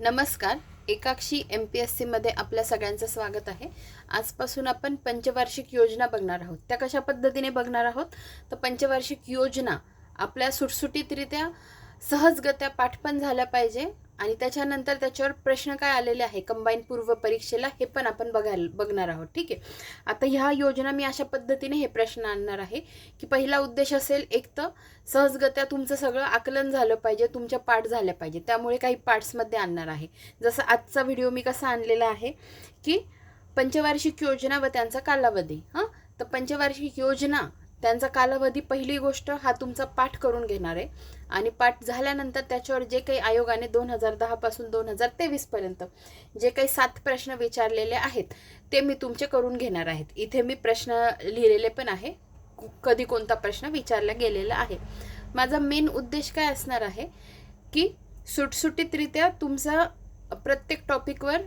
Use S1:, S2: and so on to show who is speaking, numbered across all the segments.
S1: नमस्कार एकाक्षी M P S सीमध्ये आपल्या सगळ्यांचं स्वागत आहे. आजपासून आपण पंचवार्षिक योजना बघणार आहोत. त्या कशा पद्धतीने बघणार आहोत? तर पंचवार्षिक योजना आपल्या सुटसुटीतरित्या सहजगत्या पाठपण झाल्या पाहिजे. आणि त्याच्यानंतर त्याच्यावर प्रश्न काय आलेले आहे? कंबाईन पूर्व परीक्षेला हे पण आपण बघायला बघणार आहोत. ठीक आहे? आता ह्या योजना मी अशा पद्धतीने हे प्रश्न आणणार आहे की पहिला उद्देश असेल एक तर सहजगत्या तुमचं सगळं आकलन झालं पाहिजे तुमच्या पाठ झाल्या पाहिजे. त्यामुळे काही पार्ट्समध्ये आणणार आहे. जसं आजचा व्हिडिओ मी कसा आणलेला आहे की पंचवार्षिक योजना व त्यांचा कालावधी. हां? तर पंचवार्षिक योजना त्यांचा कालावधी पहिली गोष्ट हा तुमचा पाठ करून घेणार आहे. आणि पाठ झाल्यानंतर त्याच्यावर जे काही आयोगाने दोन हजार दहापासून दोन हजार तेवीसपर्यंत जे काही सात प्रश्न विचारलेले आहेत ते मी तुमचे करून घेणार आहेत. इथे मी प्रश्न लिहिलेले पण आहे. कधी कोणता प्रश्न विचारला गेलेला आहे. माझा मेन उद्देश काय असणार आहे की सुटसुटीतरित्या तुमचा प्रत्येक टॉपिकवर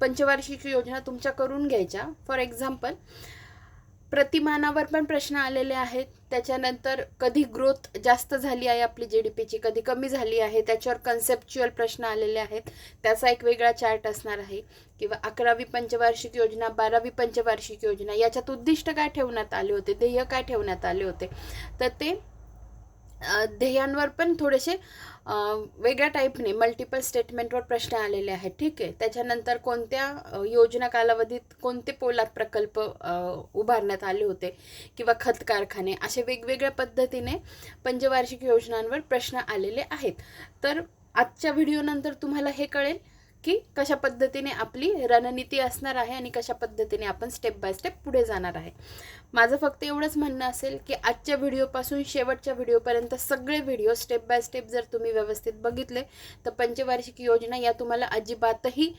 S1: पंचवार्षिक योजना तुमच्या करून घ्यायच्या. फॉर एक्झाम्पल प्रतिमानावर पण प्रश्न आलेले आहेत. त्याच्यानंतर कधी ग्रोथ जास्त झाली आहे आपली जी डी पीची कधी कमी झाली आहे त्याच्यावर कन्सेप्च्युअल प्रश्न आलेले आहेत. त्याचा एक वेगळा चार्ट असणार आहे. किंवा अकरावी पंचवार्षिक योजना बारावी पंचवार्षिक योजना याच्यात उद्दिष्ट काय ठेवण्यात आले होते ध्येय काय ठेवण्यात आले होते? तर ते ध्येयांवर पण थोडेसे वेगळ्या टाईपने मल्टिपल स्टेटमेंटवर प्रश्न आलेले आहेत ठीक आहे? त्याच्यानंतर कोणत्या योजना कालावधीत कोणते पोलाद प्रकल्प उभारण्यात आले होते किंवा खत कारखाने असे वेगवेगळ्या पद्धतीने पंचवार्षिक योजनांवर प्रश्न आलेले आहेत. तर आजच्या व्हिडिओनंतर तुम्हाला हे कळेल की कशा पद्धतीने आपली रणनीती असणार आहे आणि कशा पद्धतीने आपण स्टेप बाय स्टेप पुढे जाणार आहे. माझं फक्त एवढंच म्हणणं असेल की आजच्या व्हिडिओपासून शेवटच्या व्हिडिओपर्यंत सगळे व्हिडिओ स्टेप बाय स्टेप जर तुम्ही व्यवस्थित बघितले तर पंचवार्षिक योजना या तुम्हाला अजिबातही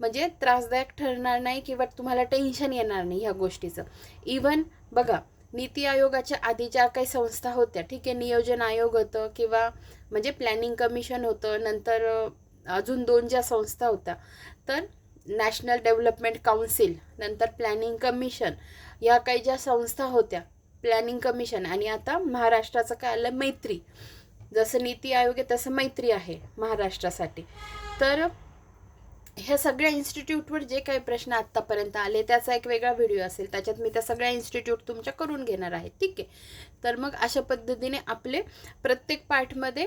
S1: म्हणजे त्रासदायक ठरणार नाही किंवा तुम्हाला टेन्शन येणार नाही ह्या गोष्टीचं. इवन बघा नीती आयोगाच्या आधी ज्या काही संस्था होत्या ठीक आहे नियोजन आयोग होतं किंवा म्हणजे प्लॅनिंग कमिशन होतं नंतर अजून दोन ज्या संस्था होत्या तर नॅशनल डेव्हलपमेंट काउन्सिल नंतर प्लॅनिंग कमिशन ह्या काही ज्या संस्था होत्या प्लॅनिंग कमिशन आणि आता महाराष्ट्राचं काय आलं मैत्री. जसं नीती आयोग आहे तसं मैत्री आहे महाराष्ट्रासाठी. तर ह्या सगळ्या इन्स्टिट्यूटवर जे काही प्रश्न आत्तापर्यंत आले त्याचा एक वेगळा व्हिडिओ असेल. त्याच्यात मी त्या सगळ्या इन्स्टिट्यूट तुमच्या करून घेणार आहे. ठीक आहे? तर मग अशा पद्धतीने आपले प्रत्येक पार्टमध्ये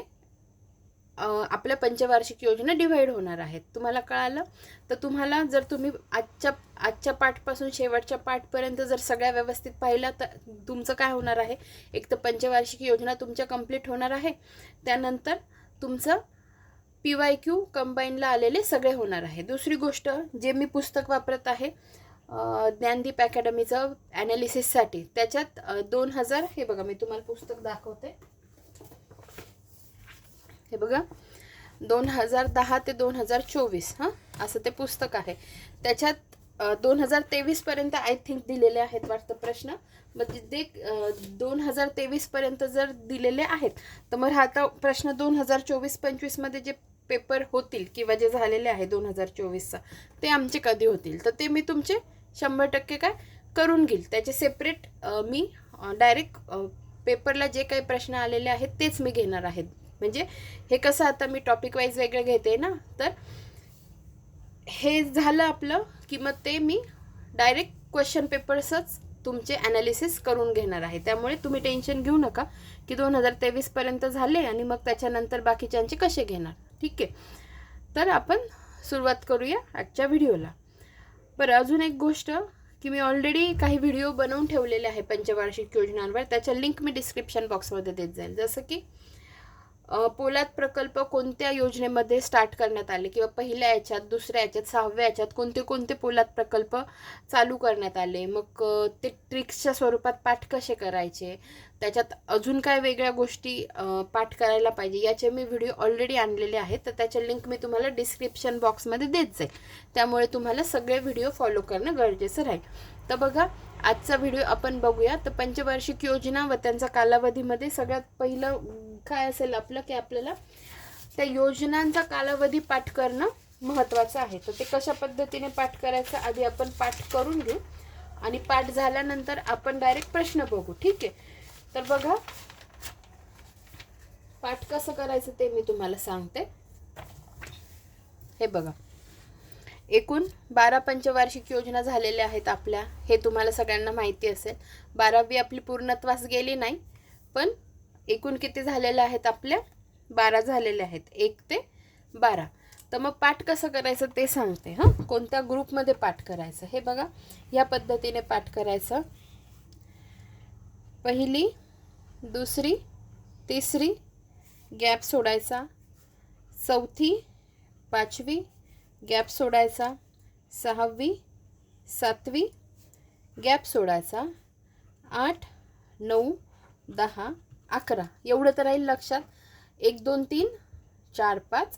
S1: आपल्या पंचवार्षिक योजना डिव्हाइड होणार आहेत. तुम्हाला कळालं? तर तुम्हाला जर तुम्ही आजच्या आजच्या पाठपासून शेवटच्या पाठपर्यंत जर सगळ्या व्यवस्थित पाहिला तर तुमचं काय होणार आहे? एक तर पंचवार्षिक योजना तुमच्या कंप्लीट होणार आहे. त्यानंतर तुमचं पी वाय क्यू कंबाईनला आलेले सगळे होणार आहे. दुसरी गोष्ट जे मी पुस्तक वापरत आहे ज्ञानदीप अकॅडमीचं ॲनालिसिससाठी त्याच्यात दोन हजार हे बघा मी तुम्हाला पुस्तक दाखवते. हे बघा. दोन हजार दहा ते दोन हजार चोवीस हां? असं ते पुस्तक आहे. त्याच्यात दोन हजार तेवीसपर्यंत आय थिंक दिलेले आहेत वाटतं प्रश्न. मग जे दोन हजार तेवीसपर्यंत जर दिलेले आहेत तर मग हा आता प्रश्न दोन हजार चोवीस पंचवीसमध्ये जे पेपर होतील किंवा जे झालेले आहे दोन हजार चोवीसचा ते आमचे कधी होतील? तर ते मी तुमचे शंभर टक्के काय करून घेईल. त्याचे सेपरेट मी डायरेक्ट पेपरला जे काही प्रश्न आलेले आहेत तेच मी घेणार आहेत. म्हणजे हे कसं आता मी टॉपिक वाईज वेगळं घेते ना तर हे झालं आपलं की मग ते मी डायरेक्ट क्वेश्चन पेपर्सच तुमचे ॲनालिसिस करून घेणार आहे. त्यामुळे तुम्ही टेन्शन घेऊ नका की दोन हजार तेवीसपर्यंत झाले आणि मग त्याच्यानंतर बाकीच्यांचे कसे घेणार. ठीक आहे? तर आपण सुरुवात करूया आजच्या व्हिडिओला. बरं अजून एक गोष्ट की मी ऑलरेडी काही व्हिडिओ बनवून ठेवलेले आहे पंचवार्षिक योजनांवर. त्याच्या लिंक मी डिस्क्रिप्शन बॉक्समध्ये देत जाईल. जसं की पोलाद प्रकल्प कोणत्या योजनेमध्ये स्टार्ट करण्यात आले? किंवा पहिल्या याच्यात दुसऱ्या याच्यात सहाव्या याच्यात कोणते कोणते पोलाद प्रकल्प चालू करण्यात आले? मग ते ट्रिक्सच्या स्वरूपात पाठ कसे करायचे? त्याच्यात अजून काय वेगळ्या गोष्टी पाठ करायला पाहिजे? याचे मी व्हिडिओ ऑलरेडी आणलेले आहेत. तर त्याच्या लिंक मी तुम्हाला डिस्क्रिप्शन बॉक्समध्ये देत जाईल. त्यामुळे तुम्हाला सगळे व्हिडिओ फॉलो करणं गरजेचं राहील. तर बघा आजचा व्हिडिओ आपण बघूया. तर पंचवार्षिक योजना व त्यांचा कालावधीमध्ये सगळ्यात पहिलं काय असेल आपलं की आपल्याला त्या योजनांचा कालावधी पाठ करणं महत्त्वाचं आहे. तर ते कशा पद्धतीने पाठ करायचं आधी आपण पाठ करून घेऊ आणि पाठ झाल्यानंतर आपण डायरेक्ट प्रश्न बघू. ठीक आहे? तर बघा पाठ कसं करायचं ते मी तुम्हाला सांगते. हे बघा. एकूण बारा पंचवार्षिक योजना झालेल्या आहेत आपल्या. हे तुम्हाला सगळ्यांना माहिती असेल. बारावी आपली पूर्णत्वास गेली नाही पण एकूण किती झालेल्या आहेत आपल्या? बारा झालेल्या आहेत. एक ते बारा. तर मग पाठ कसं करायचं ते सांगते हां? कोणत्या ग्रुपमध्ये पाठ करायचं? हे बघा ह्या पद्धतीने पाठ करायचं. पहिली दुसरी तिसरी गॅप सोडायचा. चौथी पाचवी गॅप सोडायचा. सहावी सातवी गॅप सोडायचा. आठ नऊ दहा अकरा. एवढं तर राहील लक्षात. एक दोन तीन चार पाच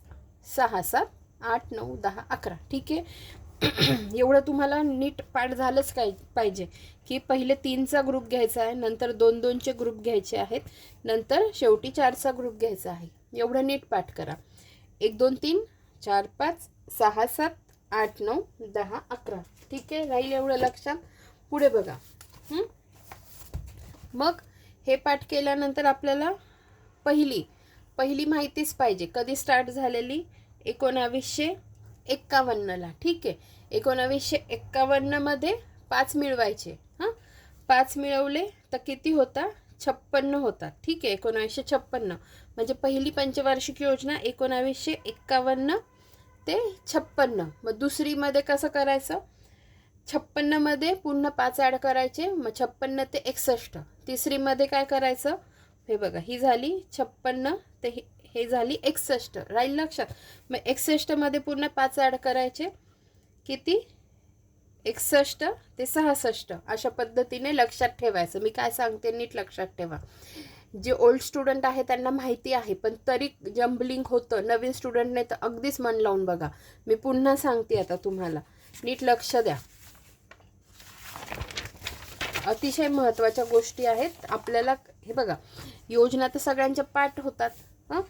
S1: सहा सात आठ नऊ दहा अकरा. ठीक आहे? एवढं तुम्हाला नीट पाठ झालंच काय पाहिजे की पहिले तीनचा ग्रुप घ्यायचा आहे नंतर दोन दोनचे ग्रुप घ्यायचे आहेत नंतर शेवटी चारचा ग्रुप घ्यायचा आहे. एवढं नीट पाठ करा. एक दोन तीन चार पाच सहा सात आठ नऊ दहा अकरा. ठीक आहे? राहील एवढं लक्षात. पुढे बघा. मग हे पाठ केल्यानंतर आपल्याला पहिली पहिली माहितीच पाहिजे. कधी स्टार्ट झालेली? एकोणावीसशे एक्कावन्नला. ठीक आहे? एकोणावीसशे एक्कावन्नमध्ये पाच मिळवायचे. हां? पाच मिळवले तर किती होता? छप्पन्न होता. ठीक आहे? एकोणावीसशे छप्पन्न. म्हणजे पहिली पंचवार्षिक योजना एकोणावीसशे एक्कावन्न ते छप्पन्न. मग दुसरीमध्ये कसं करायचं? छप्पन्नमध्ये पूर्ण पाच ॲड करायचे. मग छप्पन्न ते एकसष्ट. तिसरीमध्ये काय करायचं? हे बघा ही झाली छप्पन्न ते हे हे झाली एकसष्ट. राहील लक्षात? मग एकसष्टमध्ये पूर्ण पाच ॲड करायचे. किती? एकसष्ट ते सहासष्ट. अशा पद्धतीने लक्षात ठेवायचं. मी काय सांगते? नीट लक्षात ठेवा. जे ओल्ड स्टुडंट आहे त्यांना माहिती आहे पण तरी जम्बलिंग होतं. नवीन स्टुडंटने तर अगदीच मन लावून बघा. मी पुन्हा सांगते आता तुम्हाला. नीट लक्ष द्या. अतिशय महत्त्वाच्या गोष्टी आहेत. आपल्याला हे बघा योजना तर सगळ्यांच्या पाठ होतात हां?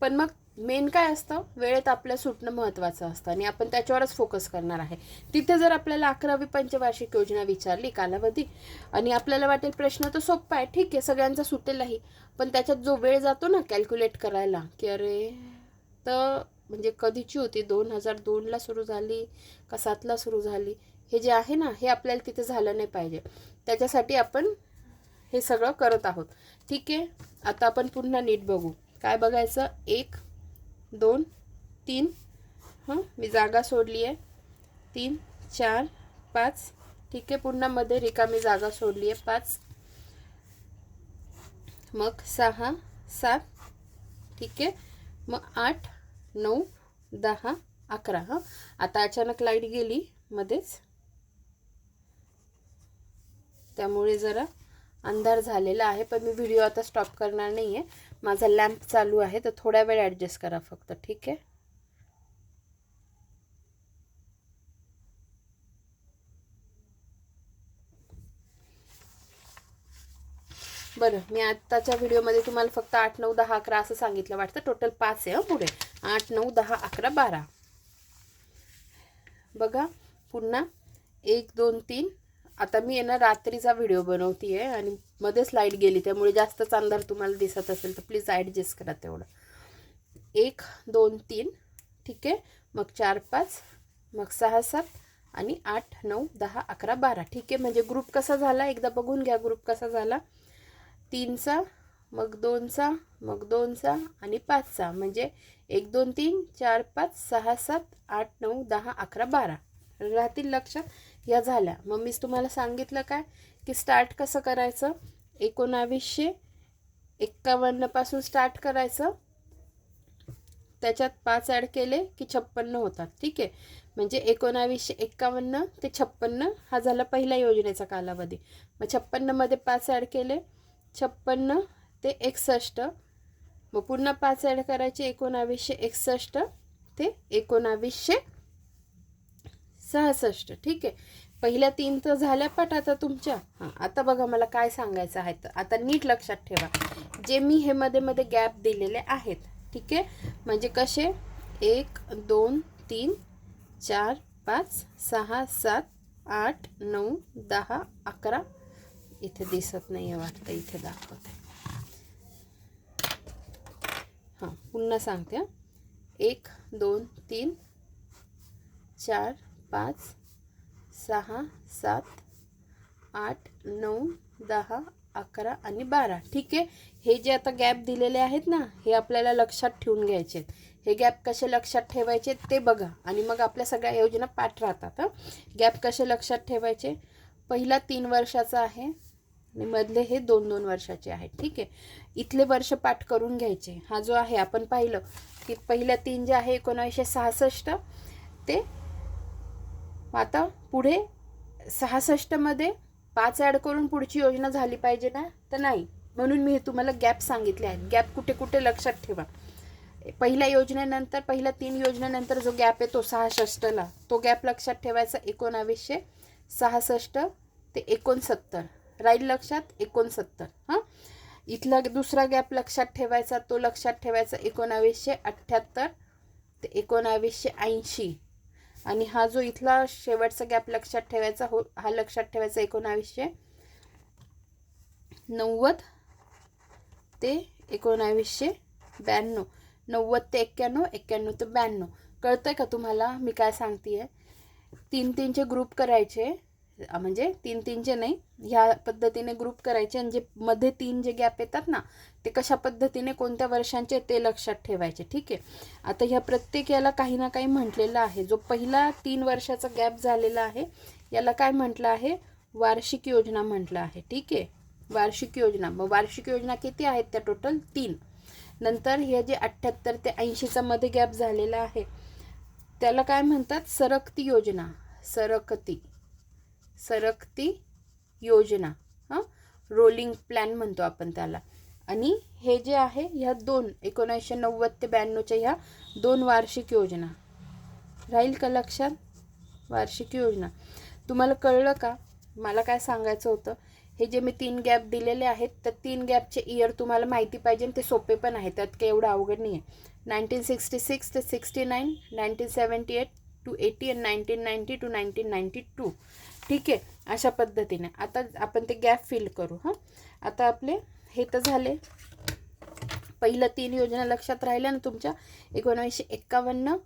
S1: पण मग मेन काय असतं? वेळेत आपल्या सुटणं महत्त्वाचं असतं आणि आपण त्याच्यावरच फोकस करणार आहे. तिथे जर आपल्याला अकरावी पंचवार्षिक योजना विचारली कालावधी आणि आपल्याला वाटेल प्रश्न तर सोपा आहे ठीक आहे सगळ्यांचा सुटेलही. पण त्याच्यात जो वेळ जातो ना कॅल्क्युलेट करायला की अरे तर म्हणजे कधीची होती? दोन हजार दोनला सुरू झाली का सातला सुरू झाली? हे जे आहे ना हे आपल्याला तिथे झालं नाही पाहिजे. त्याच्यासाठी आपण हे सगळं करत आहोत. ठीक आहे? आता आपण पुन्हा नीट बघू. काय बघायचं? एक दोन तीन. हं? मी जागा सोडली आहे. तीन चार पाच. ठीक आहे? पुन्हा मध्ये रिकामी जागा सोडली आहे. पाच. मग सहा सात. ठीक आहे? मग आठ नऊ दहा अकरा. हां? आता अचानक लाइट गेली मध्येच. त्यामुळे जरा अंधार झालेला आहे पण मी व्हिडिओ आता स्टॉप करणार नाही आहे माझा लॅम्प चालू आहे तर थोड्या वेळ ॲडजस्ट करा फक्त ठीक आहे? बरं मी आत्ताच्या व्हिडिओमध्ये तुम्हाला फक्त आठ नऊ दहा अकरा असं सांगितलं वाटतं. टोटल पाच आहे पुढे. आठ नऊ दहा अकरा बारा. बघा पुन्हा एक दोन तीन आता मी आहे ना रात्रीचा व्हिडिओ बनवते आहे आणि मध्येच लाइट गेली त्यामुळे जास्तच अंधार तुम्हाला दिसत असेल तर प्लीज ॲडजस्ट करा तेवढं. एक दोन तीन ठीक आहे? मग चार पाच मग सहा सात आणि आठ नऊ दहा अकरा बारा ठीक आहे? म्हणजे ग्रुप कसा झाला? एकदा बघून घ्या ग्रुप कसा झाला. तीनचा मग दोनचा मग दोनचा आणि पाचचा. म्हणजे एक दोन तीन चार पाच सहा सात आठ नऊ दहा अकरा बारा. राहतील लक्षात? या झाल्या. मग मीच तुम्हाला सांगितलं काय? की स्टार्ट कसं करायचं? एकोणावीसशे एक्कावन्नपासून स्टार्ट करायचं. त्याच्यात पाच ॲड केले की छप्पन्न होतात. ठीक आहे? म्हणजे एकोणावीसशे एक्कावन्न ते छप्पन्न हा झाला पहिल्या योजनेचा कालावधी. मग छप्पन्नमध्ये पाच ॲड केले. छप्पन्न ते एकसष्ट. मग पुन्हा पाच ॲड करायचे एकोणावीसशे एकसष्ट ते एकोणावीसशे सहासष्ट. ठीक आहे. पहिल्या तीन तर झाल्या पाठ आता तुमच्या. हां आता बघा मला काय सांगायचं आहे तर. आता नीट लक्षात ठेवा. जे मी हे मध्ये मध्ये गॅप दिलेले आहेत ठीक आहे? म्हणजे कसे? एक दोन तीन चार पाच सहा सात आठ नऊ दहा अकरा. इथे दिसत नाही आहे वाटतं. इथे दाखवते. हां पुन्हा सांगते एक दोन तीन चार पाच सहा सात आठ नऊ दहा अकरा आणि बारा. ठीक आहे? हे जे आता गॅप दिलेले आहेत ना हे आपल्याला लक्षात ठेवून घ्यायचे आहेत. हे गॅप कसे लक्षात ठेवायचे ते बघा. आणि मग आपल्या सगळ्या योजना पाठ राहतात गॅप कसे लक्षात ठेवायचे? पहिला तीन वर्षाचा आहे आणि मधले हे दोन दोन वर्षाचे आहेत ठीक आहे? इथले वर्ष पाठ करून घ्यायचे. हा जो आहे आपण पाहिलं की पहिल्या तीन जे आहे एकोणावीसशे सहासष्ट ते आता पुढे सहासष्टमध्ये पाच ॲड करून पुढची योजना झाली पाहिजे ना? तर नाही. म्हणून मी हे तुम्हाला गॅप सांगितले आहेत. गॅप कुठे कुठे लक्षात ठेवा. पहिल्या योजनेनंतर पहिल्या तीन योजनेनंतर जो गॅप आहे तो सहासष्टला तो गॅप लक्षात ठेवायचा एकोणावीसशे सहासष्ट ते एकोणसत्तर. राहील लक्षात? एकोणसत्तर. हां? इथला दुसरा गॅप लक्षात ठेवायचा तो लक्षात ठेवायचा एकोणावीसशे अठ्ठ्याहत्तर ते एकोणावीसशे ऐंशी. आणि हा जो इथला शेवटचा गॅप लक्षात ठेवायचा हो हा लक्षात ठेवायचा एकोणावीसशे नव्वद ते एकोणावीसशे ब्याण्णव. नव्वद ते एक्क्याण्णव एक्क्याण्णव ते ब्याण्णव. कळतंय का तुम्हाला? मी काय सांगते तीन तीनचे ग्रुप करायचे म्हणजे तीन तीनचे नाही ह्या पद्धतीने ग्रुप करायचे आणि जे मध्ये तीन जे गॅप येतात ना ते कशा पद्धतीने कोणत्या वर्षांचे ते लक्षात ठेवायचे ठीक आहे? आता ह्या प्रत्येक याला काही ना काही म्हटलेलं आहे. जो पहिला तीन वर्षाचा गॅप झालेला आहे याला काय म्हटलं आहे? वार्षिक योजना म्हटलं आहे ठीक आहे? वार्षिक योजना. मग वार्षिक योजना किती आहेत त्या टोटल तीन. नंतर हे जे अठ्ठ्याहत्तर ते ऐंशीचा मध्ये गॅप झालेला आहे त्याला काय म्हणतात? सरकती योजना. सरकती. सरकती योजना. हां? रोलिंग प्लॅन म्हणतो आपण त्याला. आणि हे जे आहे ह्या दोन एकोणीसशे नव्वद ते ब्याण्णवच्या ह्या दोन वार्षिक योजना. राहील का लक्षात? वार्षिक योजना. तुम्हाला कळलं का? मला काय सांगायचं होतं? हे जे मी तीन गॅप दिलेले आहेत तर तीन गॅपचे इयर तुम्हाला माहिती पाहिजे ते सोपे पण आहेत त्यात काही एवढं अवघड नाही आहे नाईन्टीन सिक्स्टी सिक्स ते sixty nine nineteen seventy eight two eighty and nineteen ninety two nineteen ninety two. ठीक आहे? अशा पद्धतीने. आता आपण ते गॅप फिल करू हां? आता आपले हे तर झाले. पहिलं तीन योजना लक्षात राहिल्या ना तुमच्या. एकोणावीसशे एक्कावन्न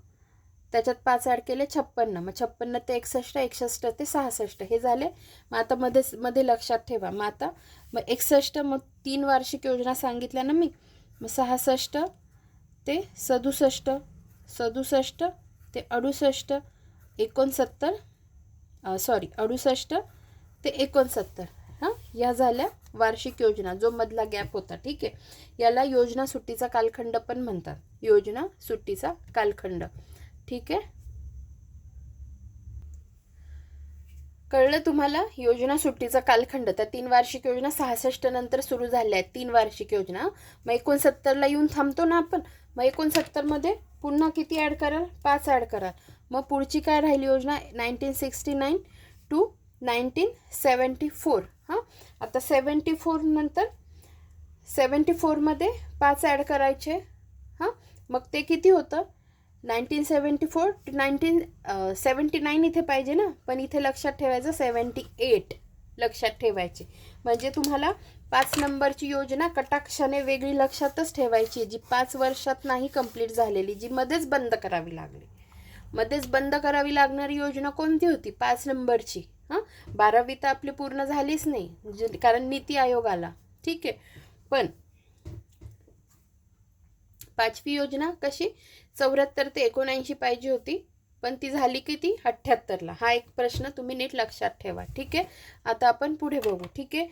S1: त्याच्यात पाच ॲड केले छप्पन्न. मग छप्पन्न ते एकसष्ट एकसष्ट ते सहासष्ट. हे झाले. मग आता मध्ये मध्ये लक्षात ठेवा. मग आता मग एकसष्ट मग तीन वार्षिक योजना सांगितल्या ना मी. मग सहासष्ट ते सदुसष्ट सदुसष्ट ते अडुसष्ट एकोणसत्तर सॉरी अडुसष्ट ते एकोणसत्तर. हां? या झाल्या. वार्षिक योजना जो मधला गॅप होता ठीक आहे? याला योजना सुट्टीचा कालखंड पण म्हणतात. योजना सुट्टीचा कालखंड. ठीक आहे? कळलं तुम्हाला? योजना सुट्टीचा कालखंड. त्या तीन वार्षिक योजना सहासष्ट नंतर सुरू झाल्या आहेत. तीन वार्षिक योजना. मग एकोणसत्तरला येऊन थांबतो ना आपण? मग एकोणसत्तरमध्ये पुन्हा किती ॲड कराल? पाच ॲड कराल. मग पुढची काय राहिली योजना? Nineteen sixty nine two nineteen seventy four हां? आता सेवन्टी फोर नंतर सेवन्टी फोरमध्ये पाच ॲड करायचे. हां? मग ते किती होतं? Nineteen seventy four two nineteen seventy nine इथे पाहिजे ना? पण इथे लक्षात ठेवायचं सेवन्टी एट लक्षात ठेवायचे. म्हणजे तुम्हाला पाच नंबरची योजना कटाक्षाने वेगळी लक्षातच ठेवायची जी पाच वर्षात नाही कंप्लीट झालेली जी मध्येच बंद करावी लागली. मध्येच बंद करावी लागणारी योजना कोणती होती? पाच नंबरची. हां? बारावी तर आपली पूर्ण झालीच नाही. कारण नीती आयोग आला ठीक आहे. पण पाचवी योजना कशी? चौऱ्याहत्तर ते एकोणऐंशी पाहिजे होती. पण ती झाली किती? अठ्ठ्याहत्तरला. हा एक प्रश्न तुम्ही नीट लक्षात ठेवा. ठीक आहे? आता आपण पुढे बघू. ठीक आहे?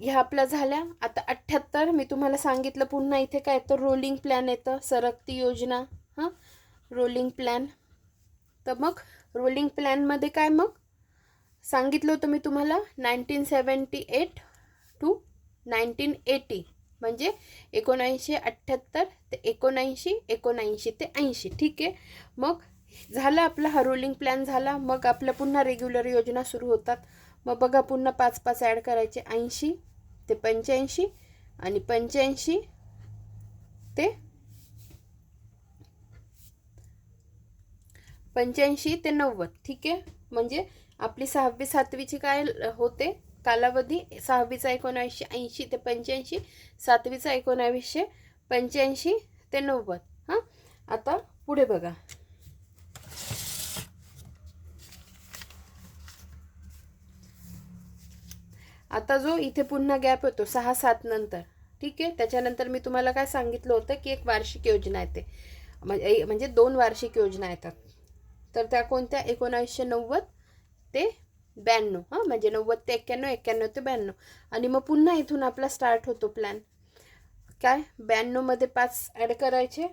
S1: ह्या आपल्या झाल्या. आता अठ्ठ्याहत्तर मी तुम्हाला सांगितलं पुन्हा इथे काय येतं? रोलिंग प्लॅन येतं. सरकती योजना. हां? रोलिंग प्लॅन तर मग रोलिंग प्लॅनमध्ये काय मग? सांगितलं होतं मी तुम्हाला nineteen seventy eight two nineteen eighty म्हणजे एकोणऐंशी अठ्ठ्याहत्तर ते एकोणऐंशी एकोणऐंशी ते ऐंशी. ठीक आहे? मग झाला आपला हा रोलिंग प्लॅन झाला. मग आपल्या पुन्हा रेग्युलर योजना सुरू होतात. मग बघा पुन्हा पाच पाच ॲड करायचे ऐंशी ते पंच्याऐंशी आणि पंच्याऐंशी ते पंच्याऐंशी ते नव्वद. ठीक आहे? म्हणजे आपली सहावी सातवीची काय होते? कालावधी सहावीचा एकोणावीसशे ऐंशी ते पंच्याऐंशी सातवीचा एकोणावीसशे पंच्याऐंशी ते नव्वद. हां? आता पुढे बघा. आता जो इथे पुन्हा गॅप होतो सहा सात नंतर. ठीक आहे? त्याच्यानंतर मी तुम्हाला काय सांगितलं होतं की एक वार्षिक योजना येते. म्हणजे म्हणजे दोन वार्षिक योजना येतात. तर त्या कोणत्या? एकोणावीसशे नव्वद ते ब्याण्णव हां म्हणजे नव्वद ते एक्क्याण्णव एक्क्याण्णव ते ब्याण्णव. आणि मग पुन्हा इथून आपला स्टार्ट होतो प्लॅन काय? ब्याण्णवमध्ये पाच ॲड करायचे.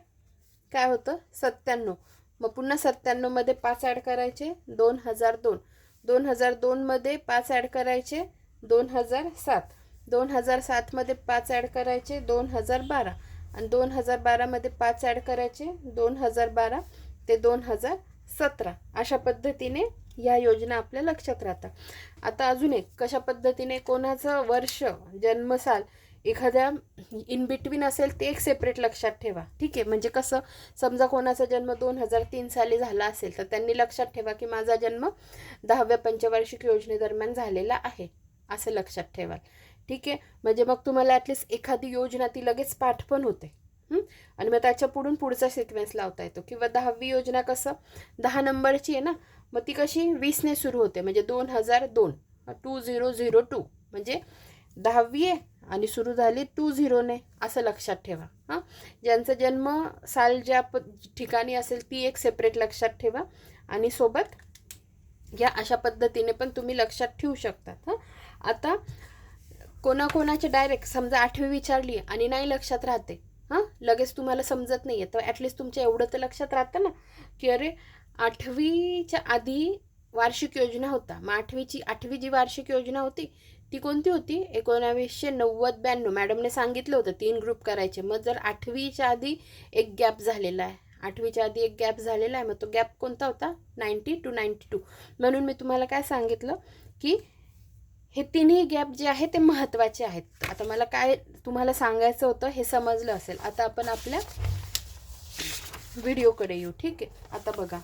S1: काय होतं? सत्त्याण्णव. मग पुन्हा सत्त्याण्णवमध्ये पाच ॲड करायचे. दोन हजार दोन. दोन हजार दोनमध्ये पाच ॲड करायचे. दोन हजार सात. दोन हजार सातमध्ये पाच ॲड करायचे. दोन हजार बारा. आणि दोन हजार बारामध्ये पाच ॲड करायचे. दोन हजार बारा ते दोन हजार सतरा. अशा पद्धतीने ह्या योजना आपल्या लक्षात राहतात. आता अजून एक कशा पद्धतीने कोणाचं वर्ष जन्मसाल एखाद्या इन बिटवीन असेल ते एक सेपरेट लक्षात ठेवा. ठीक आहे? म्हणजे कसं समजा कोणाचा जन्म दोन हजार तीन साली झाला असेल तर त्यांनी लक्षात ठेवा की माझा जन्म दहाव्या पंचवार्षिक योजनेदरम्यान झालेला आहे असं लक्षात ठेवाल. ठीक आहे? म्हणजे मग तुम्हाला ॲटलिस्ट एखादी योजना ती लगेच पाठ पण होते. आणि मग त्याच्या पुढून पुढचा सिक्वेन्स लावता येतो. किंवा दहावी योजना कसं दहा नंबरची आहे ना मग ती कशी? वीसने सुरू होते म्हणजे दोन हजार दोन. टू झिरो झिरो टू म्हणजे दहावी आहे आणि सुरू झाली टू झिरोने असं लक्षात ठेवा. हां? ज्यांचा जन्म साल ज्या प ठिकाणी असेल ती एक सेपरेट लक्षात ठेवा. आणि सोबत या अशा पद्धतीने पण तुम्ही लक्षात ठेवू शकतात. हां? आता कोणाकोणाचे डायरेक्ट समजा आठवी विचारली आणि नाही लक्षात राहते. हां? लगेच तुम्हाला समजत नाही आहे तर ॲटलिस्ट तुमच्या एवढं तर लक्षात राहतं ना की अरे आठवीच्या आधी वार्षिक योजना होता. मग आठवीची आठवी जी वार्षिक योजना होती ती कोणती होती? एकोणावीसशे नव्वद ब्याण्णव. मॅडमने सांगितलं होतं तीन ग्रुप करायचे. मग जर आठवीच्या आधी एक गॅप झालेला आहे. आठवीच्या आधी एक गॅप झालेला आहे मग तो गॅप कोणता होता? Ninety two ninety two. म्हणून मी तुम्हाला काय सांगितलं की हे तिन्ही गॅप जे आहे ते महत्त्वाचे आहेत. आता मला काय तुम्हाला सांगायचं होतं हे समजलं असेल. आता आपण आपल्या व्हिडिओकडे येऊ. ठीक आहे? आता बघा.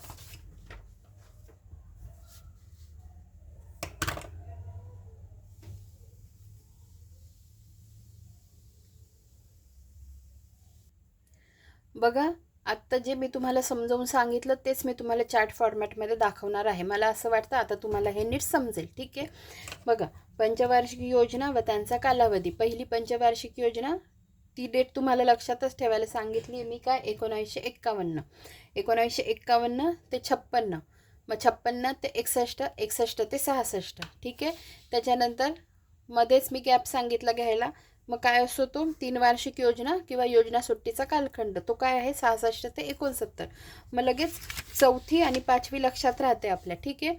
S1: बघा आत्ता जे मी तुम्हाला समजावून सांगितलं तेच मी तुम्हाला चार्ट फॉर्मॅटमध्ये दाखवणार आहे. मला असं वाटतं आता तुम्हाला हे नीट समजेल ठीक आहे? बघा पंचवार्षिक योजना व त्यांचा कालावधी. पहिली पंचवार्षिक योजना ती डेट तुम्हाला लक्षातच ठेवायला सांगितली मी काय एकोणावीसशे एक्कावन्न. एकोणावीसशे एक्कावन्न ते छप्पन्न. मग छप्पन्न ते एकसष्ट एकसष्ट ते सहासष्ट ठीक आहे? त्याच्यानंतर मध्येच मी गॅप सांगितला घ्यायला. मग काय असतो तो तीन वार्षिक योजना किंवा योजना सुट्टीचा कालखंड. तो काय आहे? सहासष्ट ते एकोणसत्तर. मग लगेच चौथी आणि पाचवी लक्षात राहते आपल्या ठीक आहे?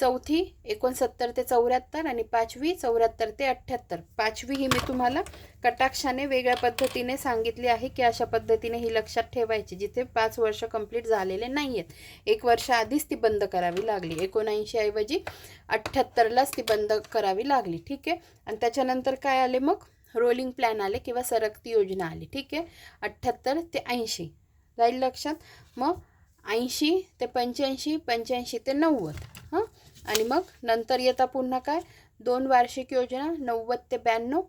S1: चौथी एकोणसत्तर ते चौऱ्याहत्तर आणि पाचवी चौऱ्याहत्तर ते अठ्ठ्याहत्तर. पाचवी ही मी तुम्हाला कटाक्षाने वेगळ्या पद्धतीने सांगितली आहे की अशा पद्धतीने ही लक्षात ठेवायची जिथे पाच वर्ष कंप्लीट झालेले नाही आहेत एक वर्ष आधीच ती बंद करावी लागली. एकोणऐंशी ऐवजी अठ्ठ्याहत्तरलाच ती बंद करावी लागली ठीक आहे? आणि त्याच्यानंतर काय आले मग? रोलिंग प्लॅन आले किंवा सरकती योजना आली. ठीक आहे? अठ्ठ्याहत्तर ते ऐंशी. जाईल लक्षात? मग ऐंशी ते पंच्याऐंशी पंच्याऐंशी ते नव्वद. हां? आणि मग नंतर येता पुन्हा काय? दोन वार्षिक योजना नव्वद ते ब्याण्णव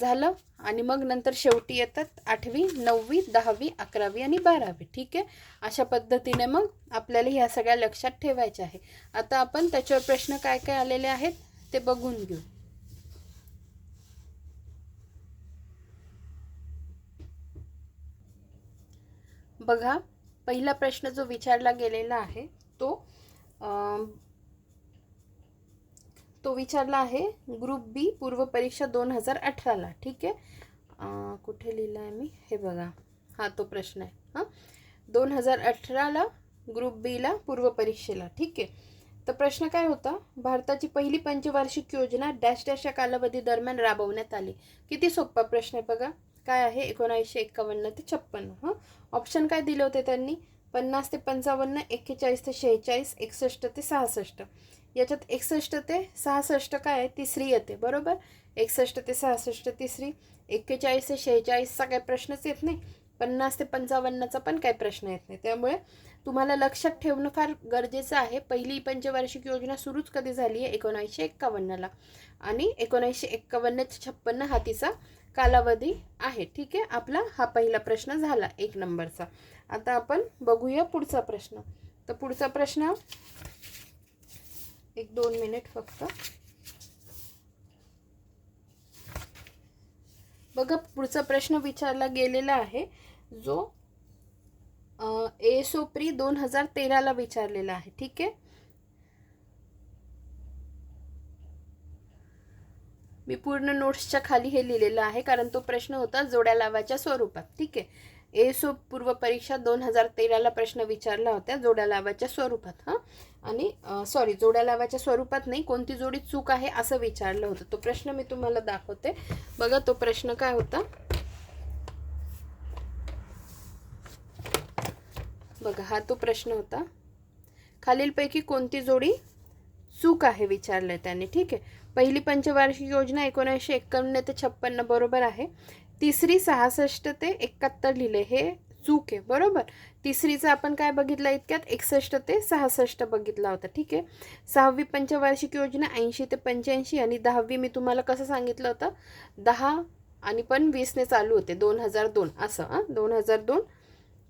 S1: झालं. आणि मग नंतर शेवटी येतात आठवी नववी दहावी अकरावी आणि बारावी. ठीक आहे? अशा पद्धतीने मग आपल्याला ह्या सगळ्या लक्षात ठेवायच्या आहे. आता आपण त्याच्यावर प्रश्न काय काय आलेले आहेत ते बघून घेऊ. बघा पहिला प्रश्न जो विचारला गेलेला आहे तो तो विचारला आहे ग्रुप बी पूर्व परीक्षा दोन हजार अठराला ठीक आहे? कुठे लिहिलं आहे मी? हे बघा हा तो प्रश्न आहे हां? दोन हजार अठराला ग्रुप बीला पूर्व परीक्षेला ठीक आहे? तर प्रश्न काय होता? भारताची पहिली पंचवार्षिक योजना डॅश डॅश या कालावधी दरम्यान राबवण्यात आली. किती सोपा प्रश्न आहे बघा. काय आहे? एकोणावीसशे एक्कावन्न ते छप्पन्न हां? ऑप्शन काय दिले होते त्यांनी? पन्नास ते पंचावन्न एक्केचाळीस ते शेहेचाळीस एकसष्ट ते सहासष्ट. याच्यात एकसष्ट ते सहासष्ट काय आहे? तिसरी येते बरोबर? एकसष्ट ते सहासष्ट तिसरी एक्केचाळीस ते शेहेचाळीसचा काही प्रश्नच येत नाही. पन्नास ते पंचावन्नचा पण काही प्रश्न येत नाही. त्यामुळे तुम्हाला लक्षात ठेवणं फार गरजेचं आहे. पहिली पंचवार्षिक योजना सुरूच कधी झाली आहे? एकोणावीसशे एक्कावन्नला. आणि एकोणावीसशे एक्कावन्न ते छप्पन्न हा तिचा कालावधी आहे. ठीक आहे? आपला हा पहिला प्रश्न झाला एक नंबरचा. आता आपण बघूया पुढचा प्रश्न. तर पुढचा प्रश्न एक दोन मिनिट फक्त. बघा पुढचा प्रश्न विचारला गेलेला आहे. जो एसोप्री दोन हजार तेराला विचारलेला आहे. ठीक आहे? मी पूर्ण नोट्सच्या खाली हे लिहिलेलं आहे कारण तो प्रश्न होता जोड्या लावाच्या स्वरूपात. ठीक आहे? एसो पूर्व परीक्षा दोन हजार तेराला प्रश्न विचारला होता जोड्या लावाच्या स्वरूपात हां? आणि सॉरी जोड्या लावाच्या स्वरूपात नाही कोणती जोडी चूक आहे असं विचारलं होतं. तो प्रश्न मी तुम्हाला दाखवते. बघा तो प्रश्न काय होता. बघा हा तो प्रश्न होता. खालीलपैकी कोणती जोडी चूक आहे विचारलंय त्याने. ठीक आहे. पहिली पंचवार्षिक योजना एकोणीसशे एक्कावन्न ते छप्पन्न बरोबर आहे. तिसरी सहासष्ट ते एकाहत्तर लिहिले. हे चूक आहे. बरोबर? तिसरीचं आपण काय बघितलं इतक्यात? एकसष्ट ते सहासष्ट बघितला होता. ठीक आहे. सहावी पंचवार्षिक योजना ऐंशी ते पंच्याऐंशी आणि दहावी मी तुम्हाला कसं सांगितलं होतं? दहा आणि पण वीसने चालू होते. दोन हजार दोन. असं हां? दोन हजार दोन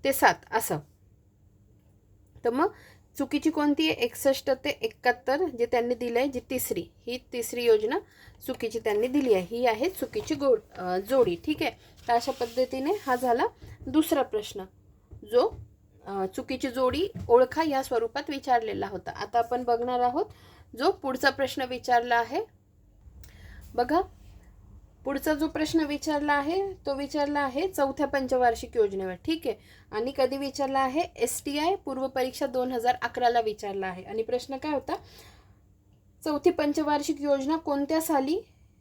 S1: ते सात. असं. तर मग चुकीची कोणती आहे? एकसष्ट ते एकाहत्तर जे त्यांनी दिलं आहे जी तिसरी ही तिसरी योजना चुकीची त्यांनी दिली आहे. ही आहे चुकीची गो जोडी. ठीक आहे? तर अशा पद्धतीने हा झाला दुसरा प्रश्न जो चुकीची जोडी ओळखा या स्वरूपात विचारलेला होता. आता आपण बघणार आहोत जो पुढचा प्रश्न विचारला आहे. बघा पुढचा जो प्रश्न विचारला आहे तो विचारला आहे चौथ्या पंचवार्षिक योजनेवर. ठीक आहे? आणि कधी विचारला आहे? एस टी आय पूर्व परीक्षा दोन हजार अकराला विचारला आहे. आणि प्रश्न काय होता? चौथी पंचवार्षिक योजना कोणत्या साली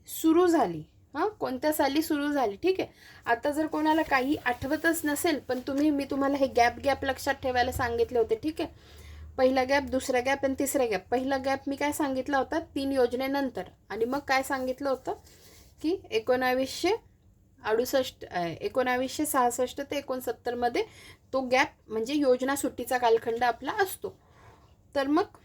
S1: सुरू झाली? हां कोणत्या साली सुरू झाली? ठीक आहे? आता जर कोणाला काही आठवतच नसेल पण तुम्ही मी तुम्हाला हे गॅप गॅप लक्षात ठेवायला सांगितले होते. ठीक आहे? पहिला गॅप दुसरा गॅप आणि तिसरा गॅप. पहिला गॅप मी काय सांगितला होता? तीन योजनेनंतर. आणि मग काय सांगितलं होतं? की एकोणावीसशे अडुसष्ट एकोणावीसशे सहासष्ट ते एकोणसत्तरमध्ये तो गॅप म्हणजे योजना सुट्टीचा कालखंड आपला असतो. तर मग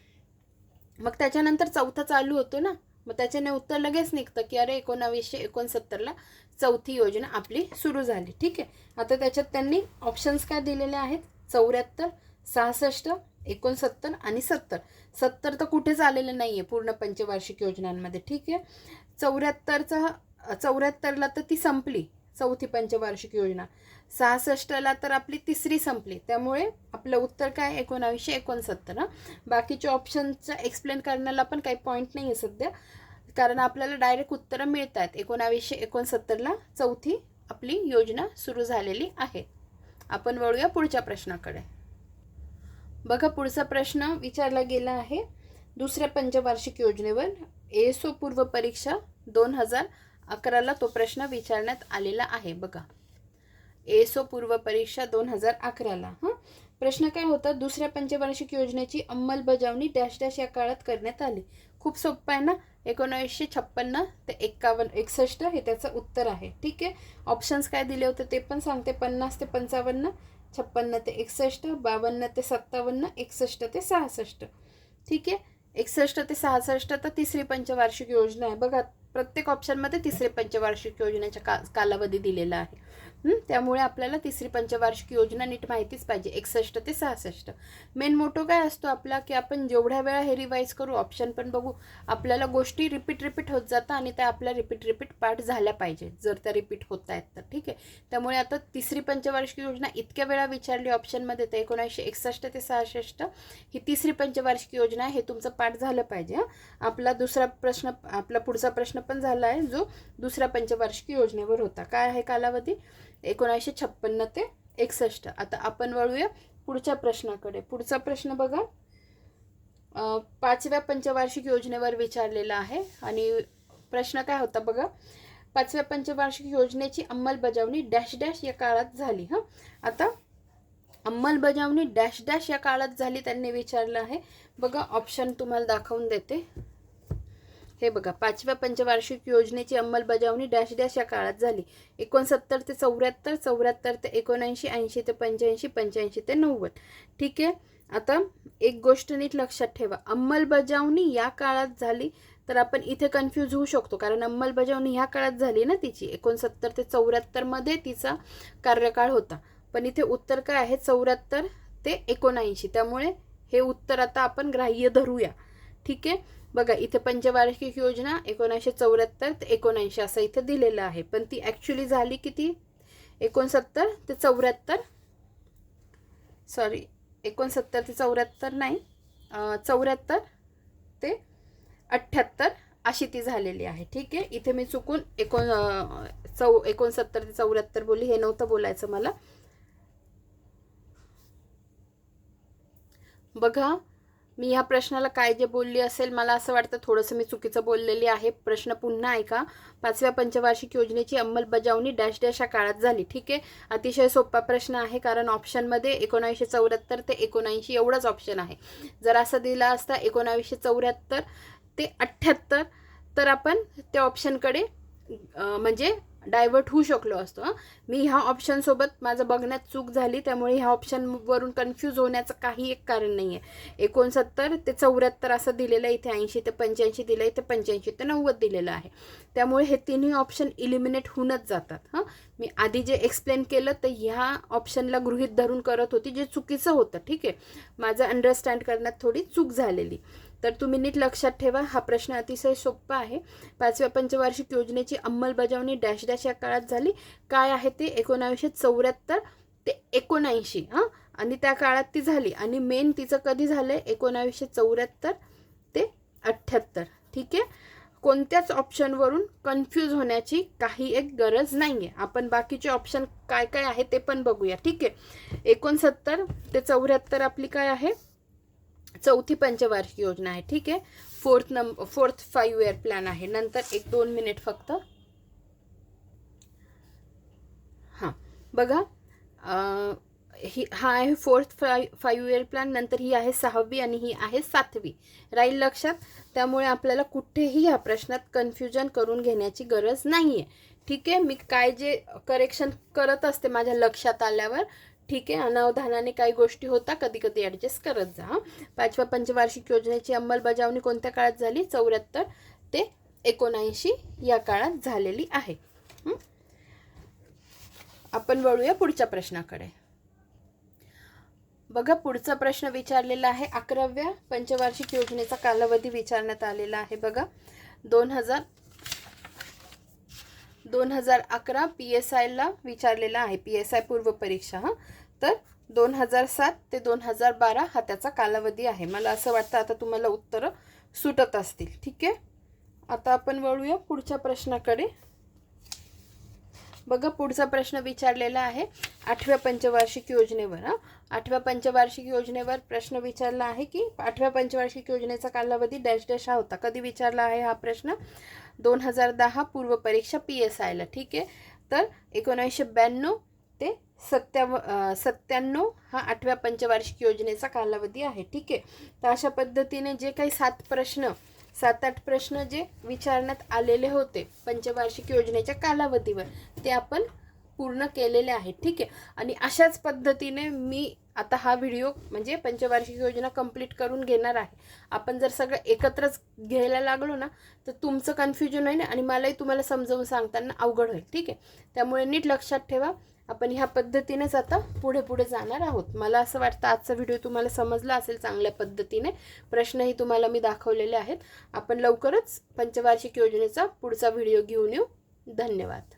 S1: मग त्याच्यानंतर चौथा चालू होतो ना. मग त्याच्याने उत्तर लगेच निघतं की अरे एकोणावीसशे एकोणसत्तरला चौथी योजना आपली सुरू झाली. ठीक आहे? आता त्याच्यात त्यांनी ऑप्शन्स काय दिलेले आहेत? चौऱ्याहत्तर सहासष्ट एकोणसत्तर आणि सत्तर. सत्तर तर कुठेच आलेलं नाही आहे पूर्ण पंचवार्षिक योजनांमध्ये. ठीक आहे? चौऱ्याहत्तरचा चौऱ्याहत्तरला तर ती संपली चौथी पंचवार्षिक योजना. सहासष्टला तर आपली तिसरी संपली त्यामुळे आपलं उत्तर काय? एकोणावीसशे एकोणसत्तर. बाकीच्या ऑप्शनचं एक्सप्लेन करण्याला पण काही पॉईंट नाही आहे सध्या. कारण आपल्याला डायरेक्ट उत्तरं मिळत आहेत एकोणावीसशे एकोणसत्तरला चौथी आपली योजना सुरू झालेली आहे. आपण वळूया पुढच्या प्रश्नाकडे. बघा पुढचा प्रश्न विचारला गेला आहे. दुसऱ्या पंचवार्षिक योजनेवर एसओ पूर्व परीक्षा दोन हजार अकराला तो प्रश्न विचारण्यात आलेला आहे. बघा. एसो पूर्व परीक्षा दोन हजार अकराला. हां? प्रश्न काय होता? दुसऱ्या पंचवार्षिक योजनेची अंमलबजावणी डॅश डॅश या काळात करण्यात आली. खूप सोपं आहे ना? एकोणावीसशे छप्पन्न ते एक्कावन्न एकसष्ट हे त्याचं उत्तर आहे. ठीक आहे? ऑप्शन्स काय दिले होते ते पण सांगते. पन्नास ते पंचावन्न छप्पन्न ते एकसष्ट बावन्न ते सत्तावन्न एकसष्ट ते सहासष्ट. ठीक आहे? एकसष्ट ते सहासष्ट तर तिसरी पंचवार्षिक योजना आहे. बघा प्रत्येक ऑप्शनमध्ये तिसरे पंचवार्षिक योजनेचा का कालावधी दिलेला आहे. त्यामुळे आपल्याला तिसरी पंचवार्षिक योजना नीट माहितीच पाहिजे. एकसष्ट ते सहासष्ट. मेन मोटो काय असतो आपला की आपण जेवढ्या वेळा हे रिवाईज करू ऑप्शन पण बघू आपल्याला गोष्टी रिपीट रिपीट होत जातात आणि त्या आपल्या रिपीट रिपीट पाठ झाल्या पाहिजे जर त्या रिपीट होत आहेत तर ठीक आहे? त्यामुळे आता तिसरी पंचवार्षिक योजना इतक्या वेळा विचारली ऑप्शनमध्ये तर एकोणीसशे एकसष्ट ते सहासष्ट ही तिसरी पंचवार्षिक योजना आहे हे तुमचं पाठ झालं पाहिजे आपला दुसरा प्रश्न आपला पुढचा प्रश्न पण झाला आहे जो दुसऱ्या पंचवार्षिक योजनेवर होता. काय आहे कालावधी? एकोणीसशे छप्पन्न ते एकसष्ट. आता आपण वळूया पुढच्या प्रश्नाकडे. पुढचा प्रश्न बघा. पाचव्या पंचवार्षिक योजनेवर विचारलेला आहे आणि प्रश्न काय होता बघा? पाचव्या पंचवार्षिक योजनेची अंमलबजावणी डॅश डॅश या काळात झाली हां. आता अंमलबजावणी डॅश डॅश या काळात झाली त्यांनी विचारलं आहे. बघा ऑप्शन तुम्हाला दाखवून देते. हे बघा पाचव्या पंचवार्षिक योजनेची अंमलबजावणी डॅश डॅश या काळात झाली. एकोणसत्तर ते चौऱ्याहत्तर चौऱ्याहत्तर ते एकोणऐंशी ऐंशी ते पंच्याऐंशी पंच्याऐंशी ते नव्वद. ठीक आहे? आता एक गोष्ट नीट लक्षात ठेवा. अंमलबजावणी या काळात झाली तर आपण इथे कन्फ्यूज होऊ शकतो. कारण अंमलबजावणी ह्या काळात झाली ना तिची. एकोणसत्तर ते चौऱ्याहत्तरमध्ये तिचा कार्यकाळ होता. पण इथे उत्तर काय आहे? चौऱ्याहत्तर ते एकोणऐंशी. त्यामुळे हे उत्तर आता आपण ग्राह्य धरूया. ठीक आहे? बघा इथे पंचवार्षिक योजना एकोणीसशे चौऱ्याहत्तर ते एकोणऐंशी असं इथे दिलेलं आहे. पण ती ॲक्च्युली झाली किती? एकोणसत्तर ते चौऱ्याहत्तर? सॉरी एकोणसत्तर ते चौऱ्याहत्तर नाही चौऱ्याहत्तर ते अठ्ठ्याहत्तर अशी ती झालेली आहे. ठीक आहे? इथे मी चुकून एकोण चौ एकोणसत्तर ते चौऱ्याहत्तर बोली हे नव्हतं बोलायचं मला. बघा मी ह्या प्रश्नाला काय जे बोलली असेल मला असं वाटतं थोडंसं मी चुकीचं बोललेली आहे. प्रश्न पुन्हा ऐका. पाचव्या पंचवार्षिक योजनेची अंमलबजावणी डॅश डॅश या काळात झाली ठीक आहे? अतिशय सोपा प्रश्न आहे कारण ऑप्शनमध्ये एकोणावीसशे चौऱ्याहत्तर ते एकोणऐंशी एवढंच ऑप्शन आहे. जर असं दिला असता एकोणावीसशे चौऱ्याहत्तर ते अठ्ठ्याहत्तर तर आपण त्या ऑप्शनकडे म्हणजे डायव्हर्ट होऊ शकलो असतो मी ह्या ऑप्शनसोबत माझं बघण्यात चूक झाली त्यामुळे ह्या ऑप्शनवरून कन्फ्यूज होण्याचं काही एक कारण नाही आहे एकोणसत्तर ते चौऱ्याहत्तर असं दिलेलं आहे इथे ऐंशी ते पंच्याऐंशी दिलं आहे इथे पंच्याऐंशी ते नव्वद दिलेलं आहे. त्यामुळे हे तिन्ही ऑप्शन इलिमिनेट होऊनच जातात हां. मी आधी जे एक्सप्लेन केलं तर ह्या ऑप्शनला गृहित धरून करत होती जे चुकीचं होतं ठीक आहे. माझं अंडरस्टँड करण्यात थोडी चूक झालेली. तर तुम्ही नीट लक्षात ठेवा हा प्रश्न अतिशय सोपा आहे. पाचव्या पंचवार्षिक योजनेची अंमलबजावणी डॅश डॅश या काळात झाली. काय आहे ते? एकोणावीसशे चौऱ्याहत्तर ते एकोणऐंशी हां? आणि त्या काळात ती झाली. आणि मेन तिचं कधी झालं आहे एकोणावीसशे चौऱ्याहत्तर ते अठ्ठ्याहत्तर. ठीक आहे? कोणत्याच ऑप्शनवरून कन्फ्यूज होण्याची काही एक गरज नाही आहे आपण बाकीचे ऑप्शन काय काय आहे ते पण बघूया. ठीक आहे? एकोणसत्तर ते चौऱ्याहत्तर आपली काय आहे? चौथी पंचवार्षिक योजना आहे ठीक आहे? Fourth number fourth five year plan आहे. नंतर एक दोन मिनिट फक्त. हां बघा. ही हा आहे fourth five five year plan नंतर ही आहे सहावी आणि ही आहे सातवी. राहील लक्षात? त्यामुळे आपल्याला कुठेही ह्या प्रश्नात कन्फ्युजन करून घेण्याची गरज नाही आहे ठीक आहे? मी काय जे करेक्शन करत असते माझ्या लक्षात आल्यावर ठीक आहे. अनावधानाने काही गोष्टी होता कधी कधी ॲडजस्ट करत जा. पाचव्या पंचवार्षिक योजनेची अंमलबजावणी कोणत्या काळात झाली? चौऱ्याहत्तर ते एकोणऐंशी या काळात झालेली आहे. आपण वळूया पुढच्या प्रश्नाकडे. बघा पुढचा प्रश्न विचारलेला आहे. अकराव्या पंचवार्षिक योजनेचा कालावधी विचारण्यात आलेला आहे बघा. दोन हजार दोन हजार अकरा पी एस आयला विचारलेला आहे. पी एस आय पूर्व परीक्षा हां? तर दोन हजार सात ते दोन हजार बारा हा त्याचा कालावधी आहे. मला असं वाटतं आता तुम्हाला उत्तरं सुटत असतील. ठीक आहे? आता आपण वळूया पुढच्या प्रश्नाकडे. बघा पुढचा प्रश्न विचारलेला आहे आठव्या पंचवार्षिक योजनेवर हा. आठव्या पंचवार्षिक योजनेवर प्रश्न विचारला आहे की आठव्या पंचवार्षिक योजनेचा कालावधी डॅश डॅश हा होता. कधी विचारला आहे हा प्रश्न? दोन हजार दहा पूर्व परीक्षा पी एस आयला ठीक आहे? तर एकोणीसशे ब्याण्णव ते सत्याव सत्त्याण्णव हा आठव्या पंचवार्षिक योजनेचा कालावधी आहे. ठीक आहे? तर अशा पद्धतीने जे काही सात प्रश्न सात आठ प्रश्न जे विचारण्यात आलेले होते पंचवार्षिक योजनेच्या कालावधीवर ते आपण पूर्ण केलेले आहेत. ठीक आहे? आणि अशाच पद्धतीने मी आता हा व्हिडिओ म्हणजे पंचवार्षिक योजना कंप्लीट करून घेणार आहे. आपण जर सगळं एकत्रच घ्यायला लागलो ना तर तुमचं कन्फ्युजन होईल आणि मलाही तुम्हाला समजावून सांगताना अवघड होईल. ठीक आहे? त्यामुळे नीट लक्षात ठेवा. आपण ह्या पद्धतीनेच आता पुढे पुढे जाणार आहोत. मला असं वाटतं आजचा व्हिडिओ तुम्हाला समजला असेल चांगल्या पद्धतीने. प्रश्नही तुम्हाला मी दाखवलेले आहेत. आपण लवकरच पंचवार्षिक योजनेचा पुढचा व्हिडिओ घेऊन येऊ. धन्यवाद.